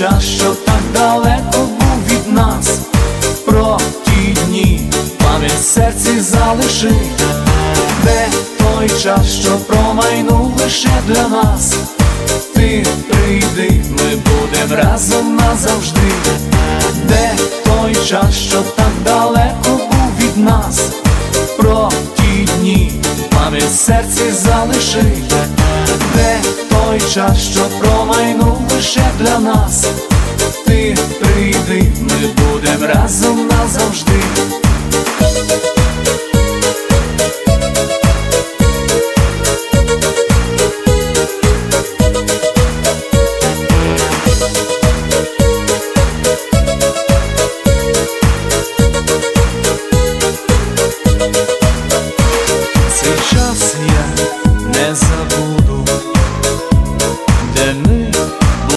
час, що так далеко був від нас, про ті дні пам'ять в серці залиши, де той час, що промайнув лише для нас. Ти прийди, ми будем разом назавжди, де той час, що так далеко був від нас, про ті дні пам'ять в серці залиши, час, що промайнув лише для нас. Ти прийди, ми будем разом.